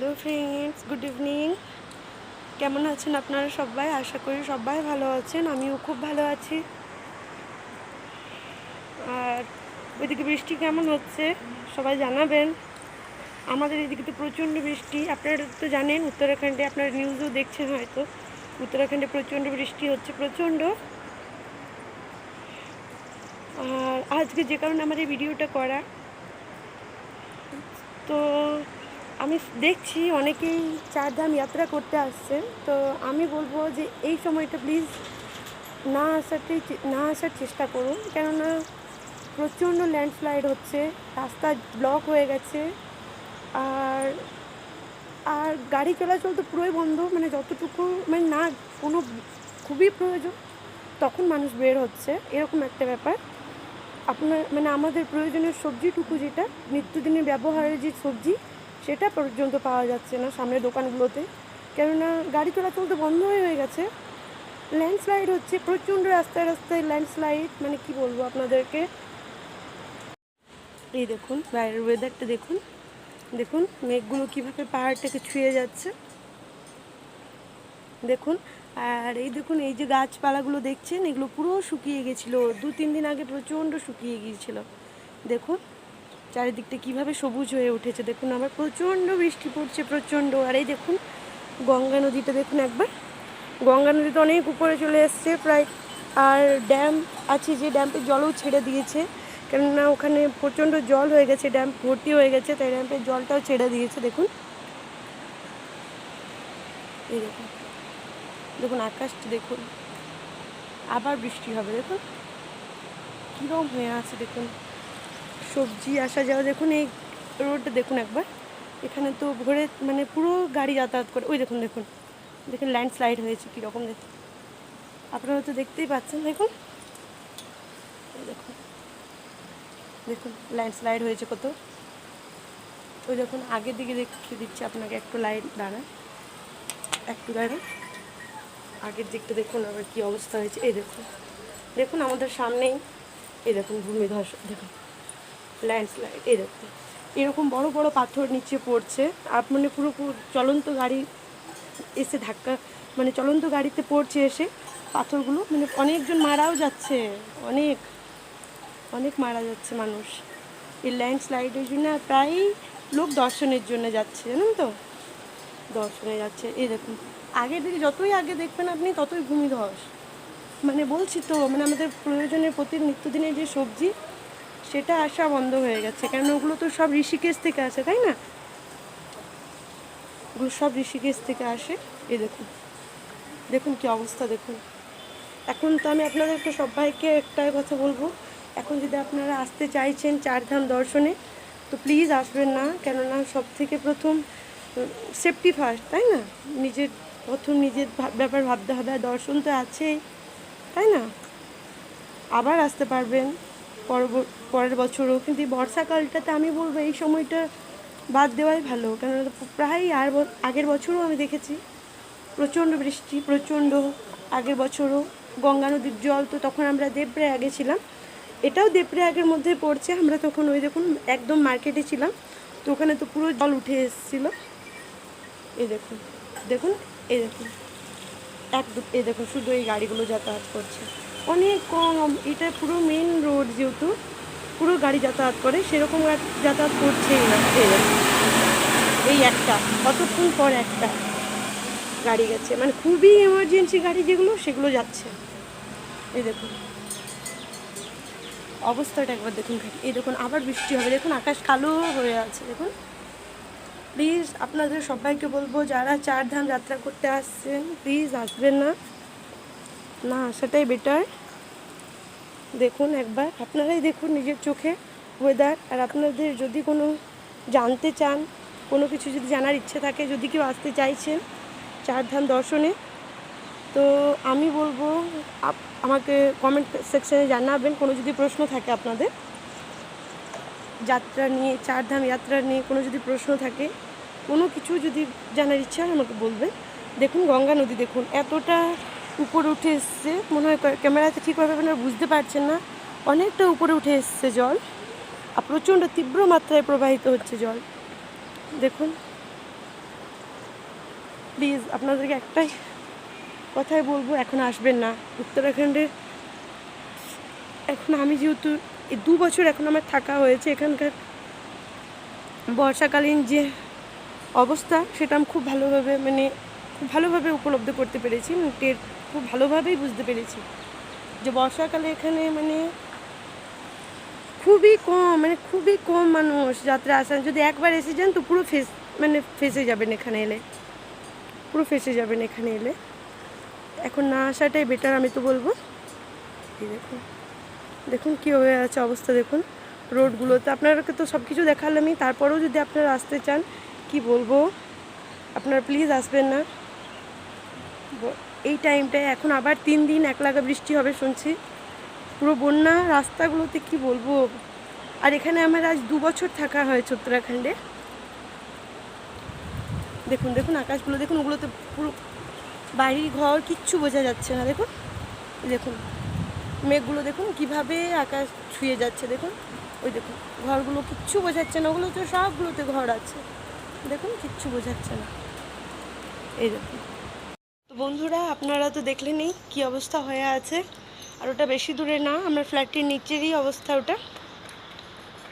Hello friends, good evening. কেমন আছেন আপনারা সবাই? আশা করি সবাই ভালো আছেন, আমিও খুব ভালো আছি। আর ওইদিকে বৃষ্টি কেমন হচ্ছে? সবাই জানাবেন। আমাদের এদিকে তো প্রচণ্ড বৃষ্টি। আপনারা তো জানেন, উত্তরাখণ্ডে আপনারা নিউজও দেখছেন হয়তো। উত্তরাখণ্ডে প্রচণ্ড বৃষ্টি হচ্ছে, প্রচণ্ড। আর আজকে যে কারণে আমার এই ভিডিওটা করা, তো আমি দেখছি অনেকেই চারধাম যাত্রা করতে আসছেন তো আমি বলব যে এই সময়টা প্লিজ না আসাতেই চে- না আসার চেষ্টা করুন। কেননা প্রচণ্ড ল্যান্ডস্লাইড হচ্ছে, রাস্তা ব্লক হয়ে গেছে। আর আর গাড়ি চলাচল তো পুরোই বন্ধ মানে যতটুকু মানে না, কোনো খুবই প্রয়োজন, তখন মানুষ বের হচ্ছে, এরকম একটা ব্যাপার। আপনার মানে আমাদের প্রয়োজনীয় সবজিটুকু যেটা, নিত্যদিনের ব্যবহারের যে সবজি সেটা পর্যন্ত পাওয়া যাচ্ছে না সামনের দোকানগুলোতে। কেননা গাড়ি চলাচল তো বন্ধ হয়ে গেছে। ল্যান্ডস্লাইড হচ্ছে, প্রচণ্ড রাস্তায় রাস্তায় ল্যান্ডস্লাইড মানে কি বলব আপনাদেরকে? এই দেখুন, বাইরের ওয়েদারটা দেখুন। দেখুন, মেঘগুলো কীভাবে পাহাড়টাকে ছুঁয়ে যাচ্ছে। দেখুন, আর এই দেখুন, এই যে গাছপালাগুলো দেখছেন, এগুলো পুরো শুকিয়ে গেছিল। দু তিন দিন আগে প্রচণ্ড শুকিয়ে গিয়েছিল। দেখুন চারিদিকটা কীভাবে সবুজ হয়ে উঠেছে, দেখুন আবার প্রচণ্ড বৃষ্টি পড়ছে, প্রচণ্ড। আর এই দেখুন, গঙ্গা নদীটা দেখুন একবার। গঙ্গা নদী তো অনেক উপরে চলে এসছে প্রায়, আর ড্যাম আছে যে ড্যাম্পের জলও ছেড়ে দিয়েছে। কেননা ওখানে প্রচণ্ড জল হয়ে গেছে, ড্যাম ভর্তি হয়ে গেছে, তাই ড্যাম্পের জলটাও ছেড়ে দিয়েছে, দেখুন। এই দেখুন দেখুন আকাশটা দেখুন। আবার বৃষ্টি হবে, দেখুন। কীরকম হয়ে আছে, দেখুন। সবজি, আসা যাওয়া, দেখুন এই রোডটা দেখুন একবার। এখানে তো ভোরে মানে পুরো গাড়ি যাতায়াত করে। ওই দেখুন দেখুন। দেখুন ল্যান্ডস্লাইড হয়েছে কীরকম দেখুন। আপনারা তো দেখতেই পাচ্ছেন, দেখুন। দেখুন। দেখুন ল্যান্ডস্লাইড হয়েছে কত। ওই দেখুন, আগের দিকে দেখিয়ে দিচ্ছি আপনাকে একটু লাইট দাঁড়ান। একটু দাঁড়ান। আগের দিকটা দেখুন আবার কি অবস্থা হয়েছে। এই দেখুন। দেখুন আমাদের সামনেই, এই দেখুন ভূমিধস, দেখুন। ল্যান্ডস্লাইড এই দেখুন এরকম বড় বড় পাথর নিচে পড়ছে। আর মানে পুরো চলন্ত গাড়ি এসে ধাক্কা মানে চলন্ত গাড়িতে পড়ছে এসে পাথরগুলো। মানে অনেকজন মারাও যাচ্ছে, অনেক অনেক মারা যাচ্ছে মানুষ। এই ল্যান্ডস্লাইডের জন্য প্রায়ই লোক দর্শনের জন্য যাচ্ছে, জানেন তো? দর্শনে যাচ্ছে, এই দেখুন। আগের দিকে যতই আগে দেখবেন আপনি, ততই ভূমিধস। মানে বলছি তো মানে আমাদের প্রয়োজনের প্রতি নিত্যদিনের যে সবজি সেটা আসা বন্ধ হয়ে গেছে। কারণ ওগুলো তো সব ঋষিকেশ থেকে আসে, তাই না? ওগুলো সব ঋষিকেশ থেকে আসে। এ দেখুন দেখুন কি অবস্থা, দেখুন। এখন তো আমি আপনাদেরকে সবাইকে একটাই কথা বলব, এখন যদি আপনারা আসতে চাইছেন চারধাম দর্শনে, তো প্লিজ আসবেন না। কেননা সব থেকে প্রথম সেফটি ফার্স্ট তাই না? নিজের, প্রথম নিজের ব্যাপার ভাবতে হবে আর দর্শন তো আছেই, তাই না? আবার আসতে পারবেন। পরব- পরের বছরও। কিন্তু এই বর্ষাকালটাতে আমি বলব এই সময়টা বাদ দেওয়াই ভালো। কেননা প্রায় আর আগের বছরও আমি দেখেছি প্রচণ্ড বৃষ্টি, প্রচণ্ড আগের বছরও। গঙ্গা নদীর জল তো তখন আমরা দেবপ্রয়াগে ছিলাম। এটাও দেবপ্রয়াগের মধ্যে পড়ছে। আমরা তখন ওই দেখুন একদম মার্কেটে ছিলাম। তো ওখানে তো পুরো জল উঠে এসেছিল। এই দেখুন দেখুন, এই দেখুন। এক এই দেখুন শুধু এই গাড়িগুলো যাতায়াত করছে। অনেক কম, এটা পুরো মেন রোড যেহেতু, পুরো গাড়ি যাতায়াত করে, সেরকম যাতায়াত করছেই না এই একটা কতক্ষণ পর একটা গাড়ি গেছে। মানে খুবই এমার্জেন্সি গাড়ি যেগুলো, সেগুলো যাচ্ছে। এই দেখুন। অবস্থাটা একবার দেখুন এই দেখুন, আবার বৃষ্টি হবে। দেখুন, আকাশ কালো হয়ে আছে, দেখুন। প্লিজ আপনাদের সবাইকে বলব, যারা চারধাম যাত্রা করতে আসছেন প্লিজ আসবেন না। না, সেটাই বেটার দেখুন একবার। আপনারাই দেখুন নিজের চোখে ওয়েদার আর আপনাদের যদি কোনো জানতে চান, কোনো কিছু যদি জানার ইচ্ছে থাকে, যদি কেউ আসতে চাইছেন চারধাম দর্শনে, তো আমি বলব আমাকে কমেন্ট সেকশনে জানাবেন। কোনো যদি প্রশ্ন থাকে আপনাদের, যাত্রা নিয়ে, চারধাম যাত্রা নিয়ে কোনো যদি প্রশ্ন থাকে, কোনো কিছু যদি জানার ইচ্ছা আমাকে বলবেন। দেখুন, গঙ্গা নদী দেখুন, এতটা উপরে উঠে এসছে। মনে হয় ক্যামেরাতে ঠিকভাবে আপনারা বুঝতে পারছেন না। অনেকটা উপরে উঠে এসছে জল। আর প্রচণ্ড তীব্র মাত্রায় প্রবাহিত হচ্ছে জল। দেখুন। প্লিজ, আপনাদেরকে একটাই কথাই বলব, এখন আসবেন না। উত্তরাখণ্ডে এখন আমি যেহেতু এই দু বছর এখন আমার থাকা হয়েছে, এখানকার বর্ষাকালীন যে অবস্থা, সেটা আমি খুব ভালোভাবে মানে খুব ভালোভাবে উপলব্ধি করতে পেরেছি। মানে টের খুব ভালোভাবেই বুঝতে পেরেছি যে বর্ষাকালে এখানে মানে খুবই কম মানে খুবই কম মানুষ যাত্রা আসেন যদি একবার এসে যান তো পুরো ফেস মানে ফেসে যাবেন এখানে এলে। পুরো ফেসে যাবেন এখানে এলে। এখন না আসাটাই বেটার আমি তো বলব। দেখুন দেখুন কী হয়ে আছে অবস্থা, দেখুন। রোডগুলোতে আপনাদেরকে তো সব কিছু দেখালামই। তারপরেও যদি আপনারা আসতে চান, কি বলব? আপনারা প্লিজ আসবেন না। এই টাইমটায় এখন আবার তিন দিন এক লাগা বৃষ্টি হবে শুনছি। পুরো বন্যা রাস্তাগুলোতে কি বলব? আর এখানে আমার আজ দু বছর থাকা হয়েছে উত্তরাখণ্ডে। দেখুন দেখুন আকাশগুলো, দেখুন ওগুলোতে পুরো বাড়ির ঘর কিচ্ছু বোঝা যাচ্ছে না, দেখুন। দেখুন, মেঘগুলো দেখুন কীভাবে আকাশ ছুঁয়ে যাচ্ছে, দেখুন। ওই দেখুন, ঘরগুলো কিচ্ছু বোঝাচ্ছে না, ওগুলো তো সবগুলোতে ঘর আছে। দেখুন, কিচ্ছু বোঝাচ্ছে না। এই দেখুন। বন্ধুরা, আপনারা তো দেখলেনই কি অবস্থা হয়ে আছে। আর ওটা বেশি দূরে না, আমার ফ্ল্যাটটির নিচেরই অবস্থা ওটা।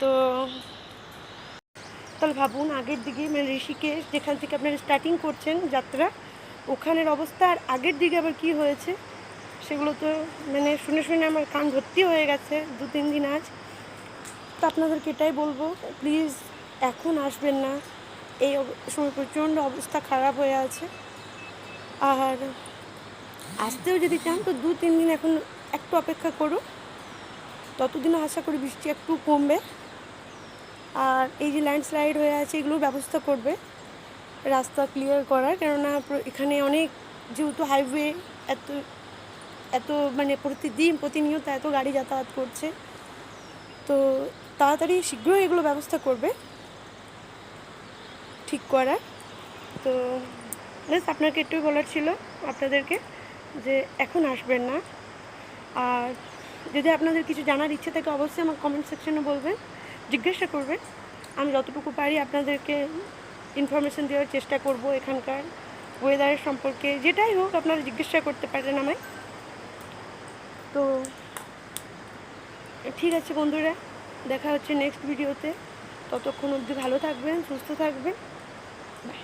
তো তাহলে ভাবুন, আগের দিকে মানে ঋষিকেশ যেখান থেকে আপনারা স্টার্টিং করছেন যাত্রা, ওখানের অবস্থা আর আগের দিকে আবার কি হয়েছে, সেগুলো তো মানে শুনে শুনে আমার কান ভর্তি হয়ে গেছে দু, তিন দিন আজ। তো আপনাদেরকে এটাই বলব প্লিজ এখন আসবেন না। এই সময় প্রচণ্ড অবস্থা খারাপ হয়ে আছে। আর আসতেও যদি চান, তো দু তিন দিন এখন একটু অপেক্ষা করুন ততদিনও আশা করি বৃষ্টি একটু কমবে। আর এই যে ল্যান্ডস্লাইড হয়ে আছে, এগুলোর ব্যবস্থা করবে, রাস্তা ক্লিয়ার করার। কেননা এখানে অনেক, যেহেতু হাইওয়ে এত এত মানে প্রতিদিন, প্রতিনিয়ত এত গাড়ি যাতায়াত করছে। তো তাড়াতাড়ি শীঘ্রই এগুলো ব্যবস্থা করবে, ঠিক করার। তো ব্যাস আপনাকে একটু বলার ছিল আপনাদেরকে যে এখন আসবেন না। আর যদি আপনাদের কিছু জানার ইচ্ছে থাকে, অবশ্যই আমার কমেন্ট সেকশনে বলবেন, জিজ্ঞাসা করবেন। আমি যতটুকু পারি আপনাদেরকে ইনফরমেশন দেওয়ার চেষ্টা করব এখানকার ওয়েদারের সম্পর্কে। যেটাই হোক, আপনারা জিজ্ঞাসা করতে পারেন আমায়। তো ঠিক আছে বন্ধুরা, দেখা হচ্ছে নেক্সট ভিডিওতে ততক্ষণ অবধি ভালো থাকবেন, সুস্থ থাকবেন। বাই